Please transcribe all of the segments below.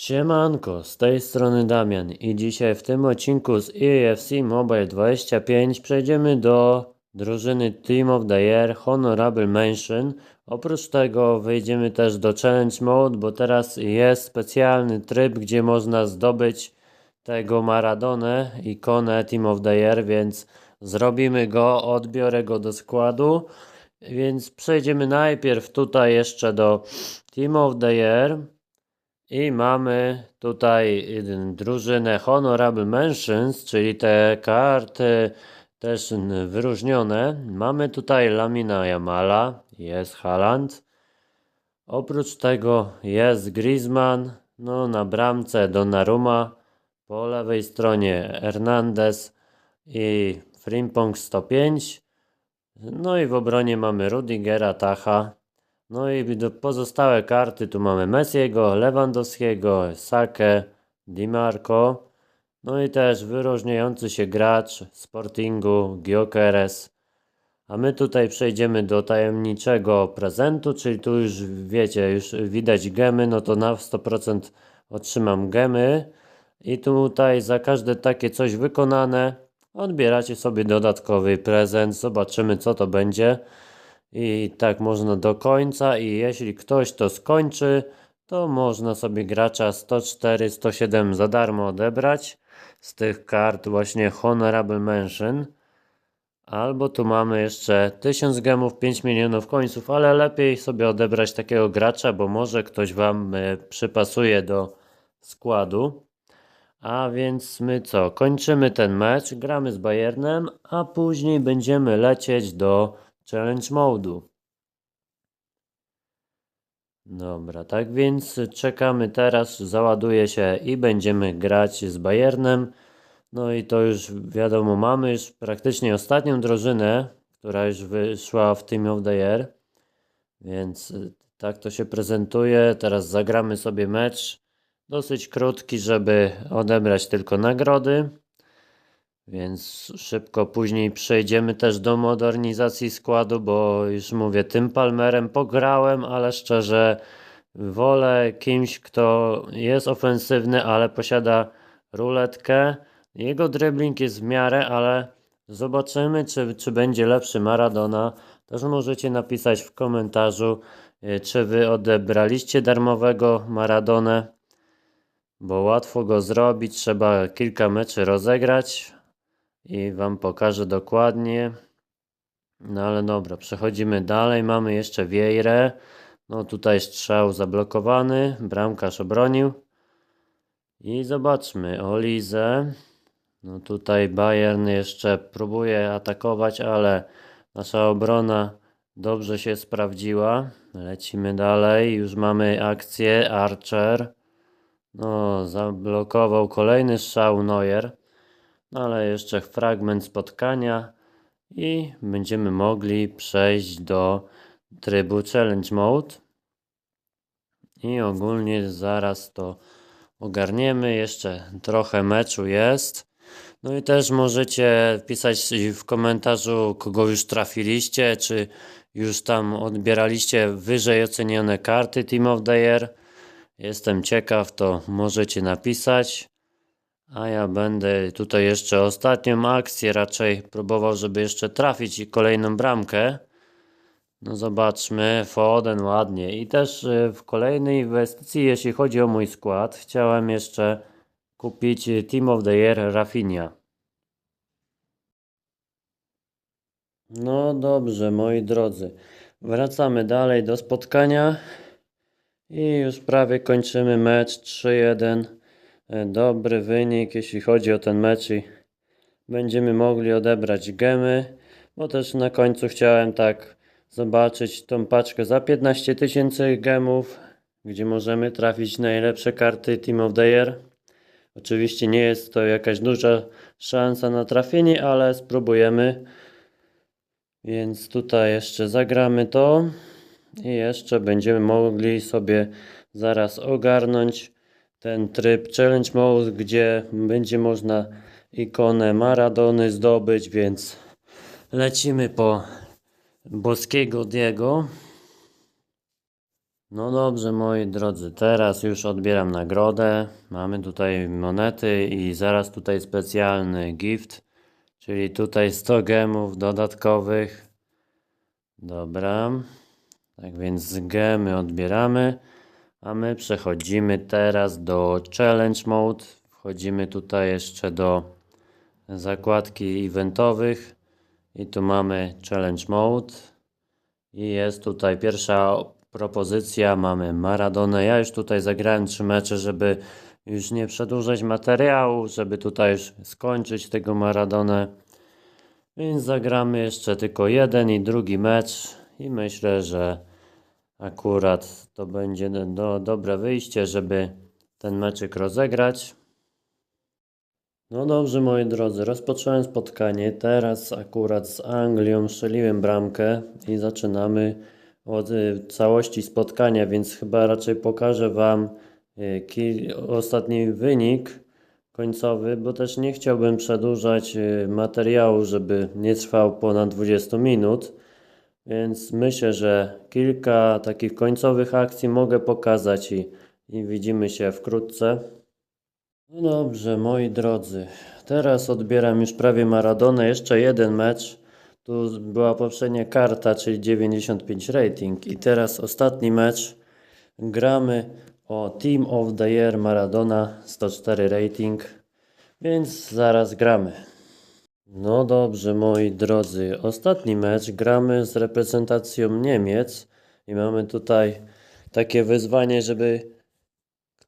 Siemanko, z tej strony Damian i dzisiaj w tym odcinku z EAFC Mobile 25 przejdziemy do drużyny Team of the Year Honorable Mention. Oprócz tego wejdziemy też do Challenge Mode, bo teraz jest specjalny tryb, gdzie można zdobyć tego Maradonę, ikonę Team of the Year, więc zrobimy go, odbiorę go do składu. Więc przejdziemy najpierw tutaj jeszcze do Team of the Year. I mamy tutaj drużynę Honorable Mentions, czyli te karty też wyróżnione. Mamy tutaj Lamina Jamala, jest Haaland. Oprócz tego jest Griezmann, no na bramce Donnarumma, po lewej stronie Hernandez i Frimpong 105. No i w obronie mamy Rudigera, Tacha. No i pozostałe karty tu mamy Messiego, Lewandowskiego, Sakę, Di Marco. No i też wyróżniający się gracz Sportingu Gyökeres. A my tutaj przejdziemy do tajemniczego prezentu, czyli tu już wiecie, już widać gemy, no to na 100% otrzymam gemy. I tutaj za każde takie coś wykonane odbieracie sobie dodatkowy prezent. Zobaczymy co to będzie. I tak można do końca i jeśli ktoś to skończy, to można sobie gracza 104, 107 za darmo odebrać z tych kart właśnie Honorable Mention. Albo tu mamy jeszcze 1000 gemów, 5 milionów końców, ale lepiej sobie odebrać takiego gracza, bo może ktoś Wam e, przypasuje do składu. A więc my co? Kończymy ten mecz, gramy z Bayernem, a później będziemy lecieć do Challenge Modu. Dobra, tak więc czekamy teraz, załaduje się i będziemy grać z Bayernem. No i to już wiadomo, mamy już praktycznie ostatnią drużynę, która już wyszła w Team of the Year. Więc tak to się prezentuje. Teraz zagramy sobie mecz. Dosyć krótki, żeby odebrać tylko nagrody. Więc szybko później przejdziemy też do modernizacji składu, bo już mówię, tym Palmerem pograłem, ale szczerze wolę kimś, kto jest ofensywny, ale posiada ruletkę. Jego dribbling jest w miarę, ale zobaczymy, czy, czy będzie lepszy Maradona. Też możecie napisać w komentarzu, y, czy wy odebraliście darmowego Maradonę, bo łatwo go zrobić, trzeba kilka meczy rozegrać i Wam pokażę dokładnie. No ale dobra, przechodzimy dalej. Mamy jeszcze Wiejrę. No tutaj strzał zablokowany, bramkarz obronił. I zobaczmy, Olizę. No tutaj Bayern jeszcze próbuje atakować, ale nasza obrona dobrze się sprawdziła. Lecimy dalej, już mamy akcję Archer. No, zablokował kolejny strzał Neuer. Ale jeszcze fragment spotkania i będziemy mogli przejść do trybu Challenge Mode. I ogólnie zaraz to ogarniemy. Jeszcze trochę meczu jest. No i też możecie pisać w komentarzu, kogo już trafiliście, czy już tam odbieraliście wyżej ocenione karty Team of the Year. Jestem ciekaw, to możecie napisać. A ja będę tutaj jeszcze ostatnią akcję raczej próbował, żeby jeszcze trafić i kolejną bramkę. No zobaczmy, Foden ładnie. I też y, w kolejnej inwestycji, jeśli chodzi o mój skład, chciałem jeszcze kupić Team of the Year Rafinha. No dobrze, moi drodzy. Wracamy dalej do spotkania. I już prawie kończymy mecz 3-1. E, Dobry wynik, jeśli chodzi o ten mecz i będziemy mogli odebrać gemy, bo też na końcu chciałem tak zobaczyć tą paczkę za 15 tysięcy gemów, gdzie możemy trafić najlepsze karty Team of the Year. Oczywiście nie jest to jakaś duża szansa na trafienie, ale spróbujemy. Więc tutaj jeszcze zagramy to i jeszcze będziemy mogli sobie zaraz ogarnąć ten tryb Challenge Mode, gdzie będzie można ikonę Maradony zdobyć, więc lecimy po boskiego Diego. No dobrze, moi drodzy, teraz już odbieram nagrodę. Mamy tutaj monety i zaraz tutaj specjalny gift, czyli tutaj 100 gemów dodatkowych. Dobra, tak więc gemy odbieramy, a my przechodzimy teraz do challenge mode. Wchodzimy tutaj jeszcze do zakładki eventowych i tu mamy challenge mode. I jest tutaj pierwsza propozycja, mamy Maradonę. Ja już tutaj zagrałem trzy mecze, żeby już nie przedłużać materiału, żeby tutaj już skończyć tego Maradonę. Więc zagramy jeszcze tylko jeden i drugi mecz i myślę, że akurat to będzie do, dobre wyjście, żeby ten meczyk rozegrać. No dobrze, moi drodzy, rozpocząłem spotkanie. Teraz akurat z Anglią strzeliłem bramkę i zaczynamy od y, całości spotkania, więc chyba raczej pokażę Wam y, ostatni wynik końcowy, bo też nie chciałbym przedłużać y, materiału, żeby nie trwał ponad 20 minut. Więc myślę, że kilka takich końcowych akcji mogę pokazać i, i widzimy się wkrótce. No dobrze, moi drodzy. Teraz odbieram już prawie Maradonę. Jeszcze jeden mecz. Tu była poprzednia karta, czyli 95 rating. I teraz ostatni mecz. Gramy o Team of the Year Maradona 104 rating. Więc zaraz gramy. No dobrze, moi drodzy. Ostatni mecz gramy z reprezentacją Niemiec. I mamy tutaj takie wyzwanie, żeby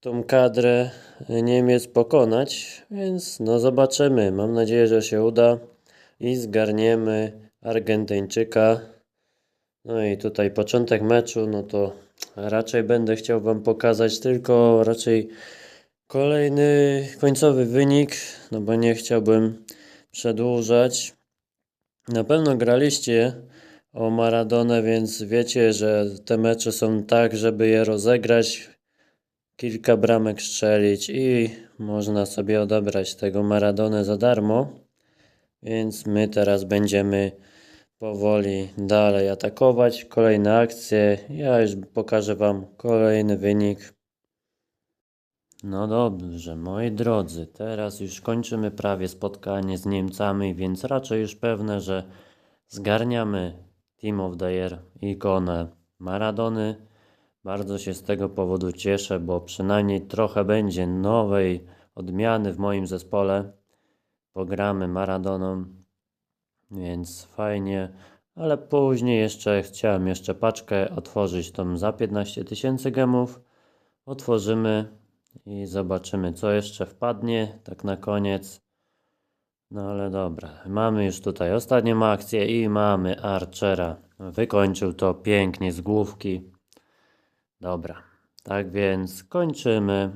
tą kadrę Niemiec pokonać, więc no zobaczymy. Mam nadzieję, że się uda i zgarniemy Argentyńczyka. No i tutaj początek meczu, no to raczej będę chciał Wam pokazać tylko raczej kolejny końcowy wynik, no bo nie chciałbym przedłużać. Na pewno graliście o Maradonę, więc wiecie, że te mecze są tak, żeby je rozegrać kilka bramek strzelić i można sobie odebrać tego Maradonę za darmo. Więc my teraz będziemy powoli dalej atakować. Kolejne akcje. Ja już pokażę Wam kolejny wynik. No dobrze, moi drodzy, teraz już kończymy prawie spotkanie z Niemcami, więc raczej już pewne, że zgarniamy Team of the Year ikonę Maradony. Bardzo się z tego powodu cieszę, bo przynajmniej trochę będzie nowej odmiany w moim zespole. Pogramy Maradoną, więc fajnie, ale później jeszcze chciałem jeszcze paczkę otworzyć tą za 15 tysięcy gemów. Otworzymy i zobaczymy co jeszcze wpadnie, tak na koniec. No ale dobra, mamy już tutaj ostatnią akcję i mamy Archera. Wykończył to pięknie z główki. Dobra, tak więc kończymy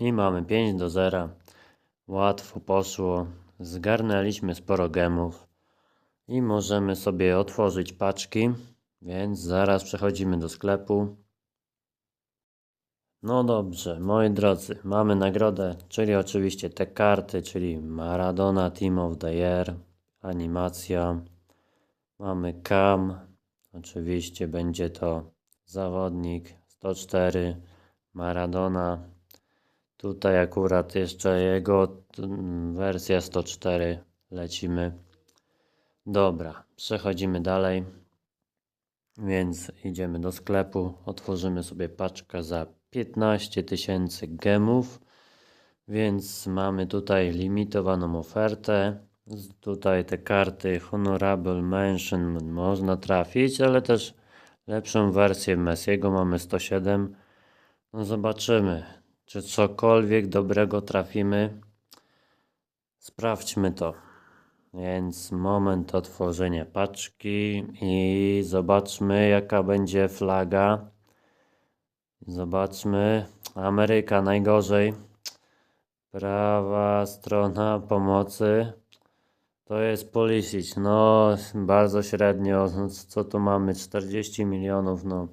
i mamy 5 do 0. Łatwo poszło. Zgarnęliśmy sporo gemów i możemy sobie otworzyć paczki, więc zaraz przechodzimy do sklepu. No dobrze, moi drodzy, mamy nagrodę, czyli oczywiście te karty, czyli Maradona Team of the Year, animacja. Mamy Cam, oczywiście będzie to zawodnik 104 Maradona. Tutaj akurat jeszcze jego wersja 104 lecimy. Dobra, przechodzimy dalej. Więc idziemy do sklepu, otworzymy sobie paczkę za 15 tysięcy gemów. Więc mamy tutaj limitowaną ofertę. Tutaj te karty Honorable Mention można trafić, ale też lepszą wersję Messiego mamy 107. No zobaczymy, czy cokolwiek dobrego trafimy. Sprawdźmy to. Więc moment otworzenia paczki i zobaczmy jaka będzie flaga. Zobaczmy. Ameryka najgorzej. Prawa strona pomocy. To jest Pulisic. No, bardzo średnio. Co tu mamy? 40 milionów. No,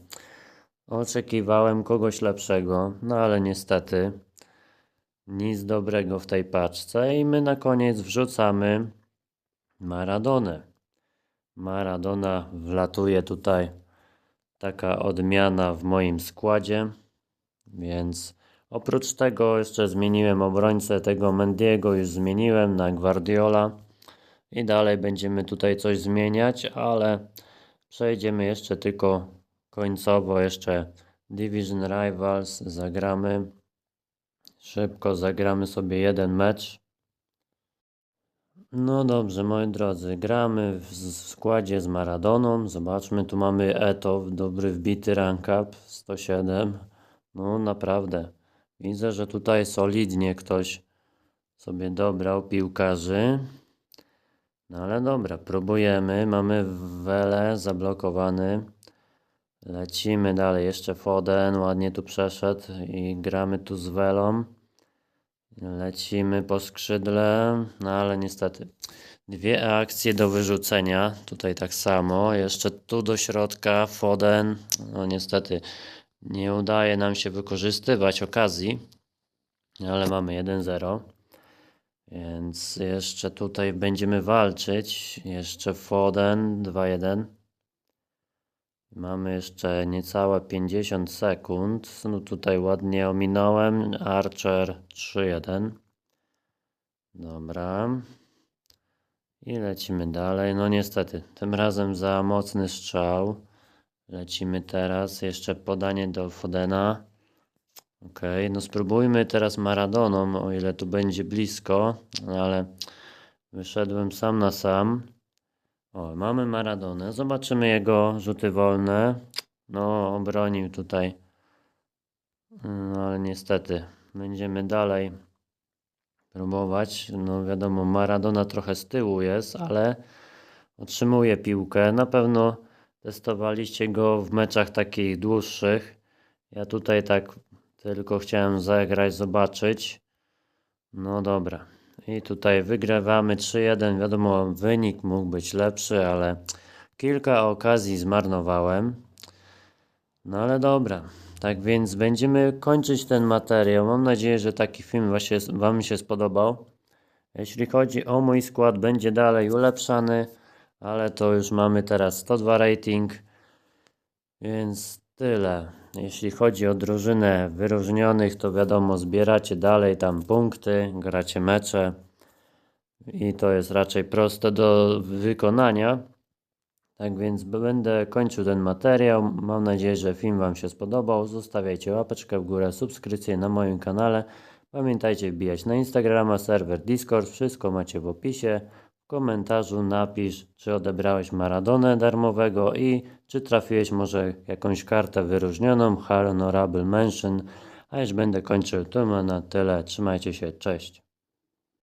oczekiwałem kogoś lepszego, no ale niestety nic dobrego w tej paczce. I my na koniec wrzucamy Maradonę. Maradona wlatuje tutaj taka odmiana w moim składzie. Więc oprócz tego jeszcze zmieniłem obrońcę tego Mendiego, już zmieniłem na Guardiola. I dalej będziemy tutaj coś zmieniać, ale przejdziemy jeszcze tylko końcowo jeszcze Division Rivals, zagramy. Szybko zagramy sobie jeden mecz. No dobrze, moi drodzy, gramy w składzie z Maradoną. Zobaczmy, tu mamy Eto, dobry wbity rank up 107. No naprawdę, widzę, że tutaj solidnie ktoś sobie dobrał piłkarzy. No ale dobra, próbujemy. Mamy Wele zablokowany. Lecimy dalej. Jeszcze Foden ładnie tu przeszedł i gramy tu z Welą. Lecimy po skrzydle, no ale niestety dwie akcje do wyrzucenia. Tutaj tak samo. Jeszcze tu do środka Foden. No niestety nie udaje nam się wykorzystywać okazji, ale mamy 1-0. Więc jeszcze tutaj będziemy walczyć. Jeszcze Foden 2-1. Mamy jeszcze niecałe 50 sekund. No tutaj ładnie ominąłem. Archer 3-1. Dobra. I lecimy dalej. No niestety, tym razem za mocny strzał. Lecimy teraz. Jeszcze podanie do Fodena. Ok, no spróbujmy teraz Maradoną, o ile tu będzie blisko, ale wyszedłem sam na sam. O, mamy Maradonę. Zobaczymy jego rzuty wolne. No, obronił tutaj. No, ale niestety będziemy dalej próbować. No, wiadomo, Maradona trochę z tyłu jest, ale otrzymuje piłkę. Na pewno testowaliście go w meczach takich dłuższych. Ja tutaj tak tylko chciałem zagrać, zobaczyć. No dobra. I tutaj wygrywamy 3-1. Wiadomo, wynik mógł być lepszy, ale kilka okazji zmarnowałem. No ale dobra. Tak więc będziemy kończyć ten materiał. Mam nadzieję, że taki film właśnie Wam się spodobał. Jeśli chodzi o mój skład, będzie dalej ulepszany, ale to już mamy teraz 102 rating. Więc tyle. Jeśli chodzi o drużynę wyróżnionych, to wiadomo, zbieracie dalej tam punkty, gracie mecze i to jest raczej proste do wykonania. Tak więc będę kończył ten materiał. Mam nadzieję, że film Wam się spodobał. Zostawiajcie łapeczkę w górę, subskrypcję na moim kanale. Pamiętajcie wbijać na Instagrama, serwer Discord. Wszystko macie w opisie. W komentarzu napisz, czy odebrałeś Maradonę darmowego i czy trafiłeś może jakąś kartę wyróżnioną, Honorable Mention. A już będę kończył. To ma na tyle. Trzymajcie się. Cześć.